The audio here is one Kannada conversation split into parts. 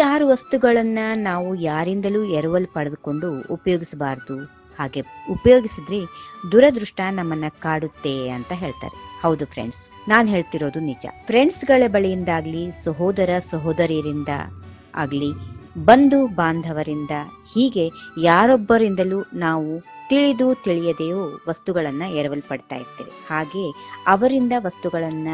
ಆರು ವಸ್ತುಗಳನ್ನ ನಾವು ಯಾರಿಂದಲೂ ಎರವಲು ಪಡೆದುಕೊಂಡು ಉಪಯೋಗಿಸಬಾರದು? ಹಾಗೆ ಉಪಯೋಗಿಸಿದ್ರೆ ದುರದೃಷ್ಟ ನಮ್ಮನ್ನ ಕಾಡುತ್ತೆ ಅಂತ ಹೇಳ್ತಾರೆ. ಹೌದು ಫ್ರೆಂಡ್ಸ್ ನಾನು ಹೇಳ್ತಿರೋದು ನಿಜ. ಫ್ರೆಂಡ್ಸ್ಗಳ ಬಳಿಯಿಂದಾಗ್ಲಿ, ಸಹೋದರ ಸಹೋದರಿಯರಿಂದ ಆಗ್ಲಿ, ಬಂಧು ಬಾಂಧವರಿಂದ, ಹೀಗೆ ಯಾರೊಬ್ಬರಿಂದಲೂ ನಾವು ತಿಳಿದು ತಿಳಿಯದೆಯೋ ವಸ್ತುಗಳನ್ನ ಎರವಲು ಪಡ್ತಾ ಇರ್ತೇವೆ. ಹಾಗೆ ಅವರಿಂದ ವಸ್ತುಗಳನ್ನ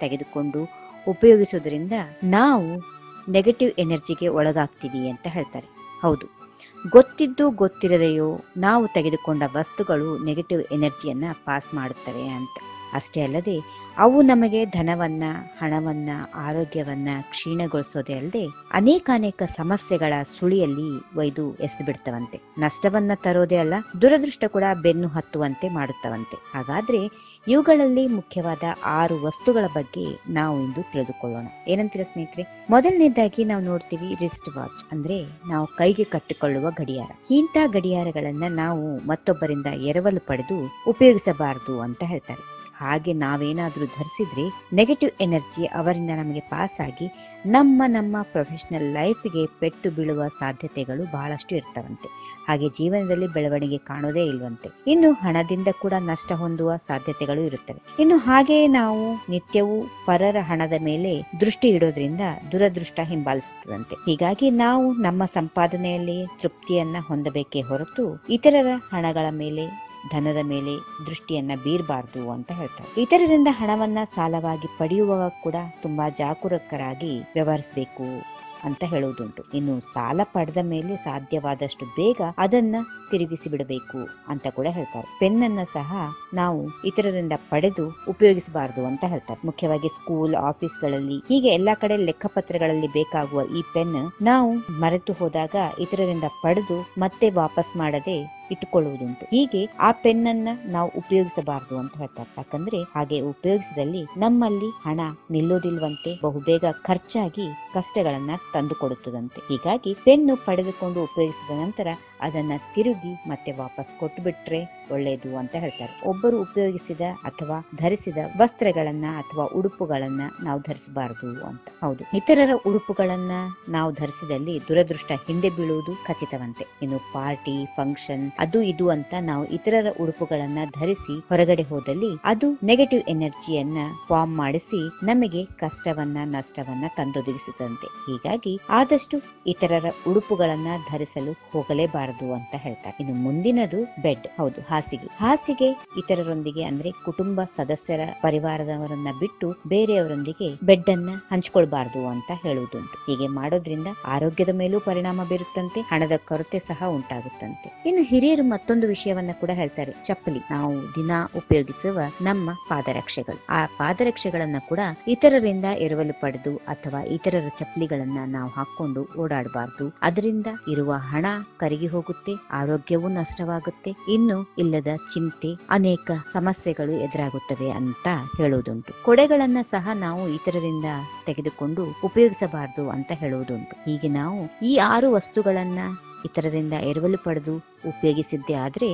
ತೆಗೆದುಕೊಂಡು ಉಪಯೋಗಿಸೋದ್ರಿಂದ ನಾವು ನೆಗೆಟಿವ್ ಎನರ್ಜಿಗೆ ಒಳಗಾಗ್ತೀವಿ ಅಂತ ಹೇಳ್ತಾರೆ. ಹೌದು. ಗೊತ್ತಿದ್ದು ಗೊತ್ತಿರದೆಯೋ ನಾವು ತೆಗೆದುಕೊಂಡ ವಸ್ತುಗಳು ನೆಗೆಟಿವ್ ಎನರ್ಜಿಯನ್ನು ಪಾಸ್ ಮಾಡುತ್ತವೆ ಅಂತ. ಅಷ್ಟೇ ಅಲ್ಲದೆ ಅವು ನಮಗೆ ಧನವನ್ನ, ಹಣವನ್ನ, ಆರೋಗ್ಯವನ್ನ ಕ್ಷೀಣಗೊಳಿಸೋದೇ ಅಲ್ಲದೆ ಅನೇಕಾನೇಕ ಸಮಸ್ಯೆಗಳ ಸುಳಿಯಲ್ಲಿ ಒಯ್ದು ಎಸೆದು ಬಿಡ್ತವಂತೆ ನಷ್ಟವನ್ನ ತರೋದೇ ಅಲ್ಲ, ದುರದೃಷ್ಟ ಕೂಡ ಬೆನ್ನು ಹತ್ತುವಂತೆ ಮಾಡುತ್ತವಂತೆ. ಹಾಗಾದ್ರೆ ಇವುಗಳಲ್ಲಿ ಮುಖ್ಯವಾದ ಆರು ವಸ್ತುಗಳ ಬಗ್ಗೆ ನಾವು ಇಂದು ತಿಳಿದುಕೊಳ್ಳೋಣ. ಏನಂತೀರ ಸ್ನೇಹಿತರೆ? ಮೊದಲನೇದಾಗಿ ನಾವು ನೋಡ್ತೀವಿ ರಿಸ್ಟ್ ವಾಚ್ ಅಂದ್ರೆ ನಾವು ಕೈಗೆ ಕಟ್ಟಿಕೊಳ್ಳುವ ಗಡಿಯಾರ. ಇಂಥ ಗಡಿಯಾರಗಳನ್ನ ನಾವು ಮತ್ತೊಬ್ಬರಿಂದ ಎರವಲು ಪಡೆದು ಉಪಯೋಗಿಸಬಾರದು ಅಂತ ಹೇಳ್ತಾರೆ. ಹಾಗೆ ನಾವೇನಾದರೂ ಧರಿಸಿದ್ರೆ ನೆಗೆಟಿವ್ ಎನರ್ಜಿ ಅವರಿಂದ ನಮಗೆ ಪಾಸ್ ಆಗಿ ನಮ್ಮ ನಮ್ಮ ಪ್ರೊಫೆಷನಲ್ ಲೈಫ್ಗೆ ಪೆಟ್ಟು ಬೀಳುವ ಸಾಧ್ಯತೆಗಳು ಬಹಳಷ್ಟು ಇರ್ತವಂತೆ. ಹಾಗೆ ಜೀವನದಲ್ಲಿ ಬೆಳವಣಿಗೆ ಕಾಣೋದೇ ಇಲ್ವಂತೆ. ಇನ್ನು ಹಣದಿಂದ ಕೂಡ ನಷ್ಟ ಹೊಂದುವ ಸಾಧ್ಯತೆಗಳು ಇರುತ್ತವೆ. ಇನ್ನು ಹಾಗೆಯೇ ನಾವು ನಿತ್ಯವೂ ಪರರ ಹಣದ ಮೇಲೆ ದೃಷ್ಟಿ ಇಡೋದ್ರಿಂದ ದುರದೃಷ್ಟ ಹಿಂಬಾಲಿಸುತ್ತದಂತೆ. ಹೀಗಾಗಿ ನಾವು ನಮ್ಮ ಸಂಪಾದನೆಯಲ್ಲಿ ತೃಪ್ತಿಯನ್ನ ಹೊಂದಬೇಕೇ ಹೊರತು ಇತರರ ಹಣಗಳ ಮೇಲೆ ಧನದ ಮೇಲೆ ದೃಷ್ಟಿಯನ್ನ ಬೀರಬಾರ್ದು ಅಂತ ಹೇಳ್ತಾರೆ. ಇತರರಿಂದ ಹಣವನ್ನ ಸಾಲವಾಗಿ ಪಡೆಯುವಾಗ ಕೂಡ ತುಂಬಾ ಜಾಗರೂಕರಾಗಿ ವ್ಯವಹರಿಸಬೇಕು. ಅಂತ ಹೇಳುವುದುಂಟು. ಇನ್ನು ಸಾಲ ಪಡೆದ ಮೇಲೆ ಸಾಧ್ಯವಾದಷ್ಟು ಬೇಗ ಅದನ್ನ ತಿರುಗಿಸಿ ಬಿಡಬೇಕು ಅಂತ ಕೂಡ ಹೇಳ್ತಾರೆ. ಪೆನ್ನನ್ನ ಸಹ ನಾವು ಇತರರಿಂದ ಪಡೆದು ಉಪಯೋಗಿಸಬಾರದು ಅಂತ ಹೇಳ್ತಾರೆ. ಮುಖ್ಯವಾಗಿ ಸ್ಕೂಲ್, ಆಫೀಸ್ಗಳಲ್ಲಿ ಹೀಗೆ ಎಲ್ಲಾ ಕಡೆ ಲೆಕ್ಕಪತ್ರಗಳಲ್ಲಿ ಬೇಕಾಗುವ ಈ ಪೆನ್ ನಾವು ಮರೆತು ಹೋದಾಗ ಇತರರಿಂದ ಪಡೆದು ಮತ್ತೆ ವಾಪಸ್ ಮಾಡದೆ ಇಟ್ಟುಕೊಳ್ಳುವುದುಂಟು. ಹೀಗೆ ಆ ಪೆನ್ನನ್ನ ನಾವು ಉಪಯೋಗಿಸಬಾರದು ಅಂತ ಹೇಳ್ತಾರೆ. ಯಾಕಂದ್ರೆ ಹಾಗೆ ಉಪಯೋಗಿಸಿದಲ್ಲಿ ನಮ್ಮಲ್ಲಿ ಹಣ ನಿಲ್ಲೋದಿಲ್ವಂತೆ ಬಹುಬೇಗ ಖರ್ಚಾಗಿ ಕಷ್ಟಗಳನ್ನ ತಂದು ಕೊಡುತ್ತದಂತೆ ಹೀಗಾಗಿ ಪೆನ್ನು ಪಡೆದುಕೊಂಡು ಉಪಯೋಗಿಸಿದ ನಂತರ ಅದನ್ನ ತಿರುಗಿ ಮತ್ತೆ ವಾಪಸ್ ಕೊಟ್ಟುಬಿಟ್ರೆ ಒಳ್ಳೆಯದು ಅಂತ ಹೇಳ್ತಾರೆ. ಒಬ್ಬರು ಉಪಯೋಗಿಸಿದ ಅಥವಾ ಧರಿಸಿದ ವಸ್ತ್ರಗಳನ್ನ ಅಥವಾ ಉಡುಪುಗಳನ್ನ ನಾವು ಧರಿಸಬಾರದು ಅಂತ. ಹೌದು. ಇತರರ ಉಡುಪುಗಳನ್ನ ನಾವು ಧರಿಸಿದಲ್ಲಿ ದುರದೃಷ್ಟ ಹಿಂದೆ ಬೀಳುವುದು ಖಚಿತವಂತೆ. ಇನ್ನು ಪಾರ್ಟಿ, ಫಂಕ್ಷನ್, ಅದು ಇದು ಅಂತ ನಾವು ಇತರರ ಉಡುಪುಗಳನ್ನ ಧರಿಸಿ ಹೊರಗಡೆ ಹೋದಲ್ಲಿ ಅದು ನೆಗೆಟಿವ್ ಎನರ್ಜಿಯನ್ನ ಫಾರ್ಮ್ ಮಾಡಿಸಿ ನಮಗೆ ಕಷ್ಟವನ್ನ ನಷ್ಟವನ್ನ ತಂದೊದಗಿಸುತ್ತಂತೆ. ಹೀಗಾಗಿ ಆದಷ್ಟು ಇತರರ ಉಡುಪುಗಳನ್ನ ಧರಿಸಲು ಹೋಗಲೇಬಾರದು. ಅಂತ ಹೇಳ್ತಾರೆ ಇನ್ನು ಮುಂದಿನದು ಬೆಡ್. ಹೌದು, ಹಾಸಿಗೆ. ಹಾಸಿಗೆ ಇತರರೊಂದಿಗೆ ಅಂದ್ರೆ ಕುಟುಂಬ ಸದಸ್ಯರ ಪರಿವಾರದವರನ್ನ ಬಿಟ್ಟು ಬೇರೆಯವರೊಂದಿಗೆ ಬೆಡ್ ಅನ್ನ ಹಂಚ್ಕೊಳ್ಬಾರ್ದು ಅಂತ ಹೇಳುವುದುಂಟು. ಹೀಗೆ ಮಾಡೋದ್ರಿಂದ ಆರೋಗ್ಯದ ಮೇಲೂ ಪರಿಣಾಮ ಬೀರುತ್ತಂತೆ, ಹಣದ ಕೊರತೆ ಸಹ ಉಂಟಾಗುತ್ತಂತೆ. ಇನ್ನು ಹಿರಿಯರು ಮತ್ತೊಂದು ವಿಷಯವನ್ನ ಕೂಡ ಹೇಳ್ತಾರೆ, ಚಪ್ಪಲಿ. ನಾವು ದಿನ ಉಪಯೋಗಿಸುವ ನಮ್ಮ ಪಾದರಕ್ಷೆಗಳು. ಆ ಪಾದರಕ್ಷೆಗಳನ್ನ ಕೂಡ ಇತರರಿಂದ ಎರವಲು ಪಡೆದು ಅಥವಾ ಇತರರ ಚಪ್ಪಲಿಗಳನ್ನ ನಾವು ಹಾಕೊಂಡು ಓಡಾಡಬಾರ್ದು. ಅದರಿಂದ ಇರುವ ಹಣ ಕರಗಿ ಹೋಗುತ್ತೆ, ಆರೋಗ್ಯವೂ ನಷ್ಟವಾಗುತ್ತೆ, ಇನ್ನು ಇಲ್ಲದ ಚಿಂತೆ, ಅನೇಕ ಸಮಸ್ಯೆಗಳು ಎದುರಾಗುತ್ತವೆ ಅಂತ ಹೇಳುವುದುಂಟು. ಕೊಡೆಗಳನ್ನ ಸಹ ನಾವು ಇತರರಿಂದ ತೆಗೆದುಕೊಂಡು ಉಪಯೋಗಿಸಬಾರದು ಅಂತ ಹೇಳುವುದುಂಟು. ಹೀಗೆ ನಾವು ಈ ಆರು ವಸ್ತುಗಳನ್ನ ಇತರರಿಂದ ಎರವಲು ಪಡೆದು ಉಪಯೋಗಿಸಿದ್ದೇ ಆದರೆ,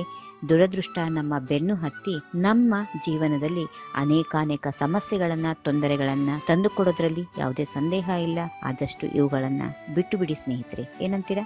ದುರದೃಷ್ಟ ನಮ್ಮ ಬೆನ್ನು ಹತ್ತಿ ನಮ್ಮ ಜೀವನದಲ್ಲಿ ಅನೇಕಾನೇಕ ಸಮಸ್ಯೆಗಳನ್ನ, ತೊಂದರೆಗಳನ್ನ ತಂದುಕೊಡೋದ್ರಲ್ಲಿ ಯಾವುದೇ ಸಂದೇಹ ಇಲ್ಲ. ಆದಷ್ಟು ಇವುಗಳನ್ನ ಬಿಟ್ಟು ಬಿಡಿ ಸ್ನೇಹಿತರೆ. ಏನಂತೀರಾ?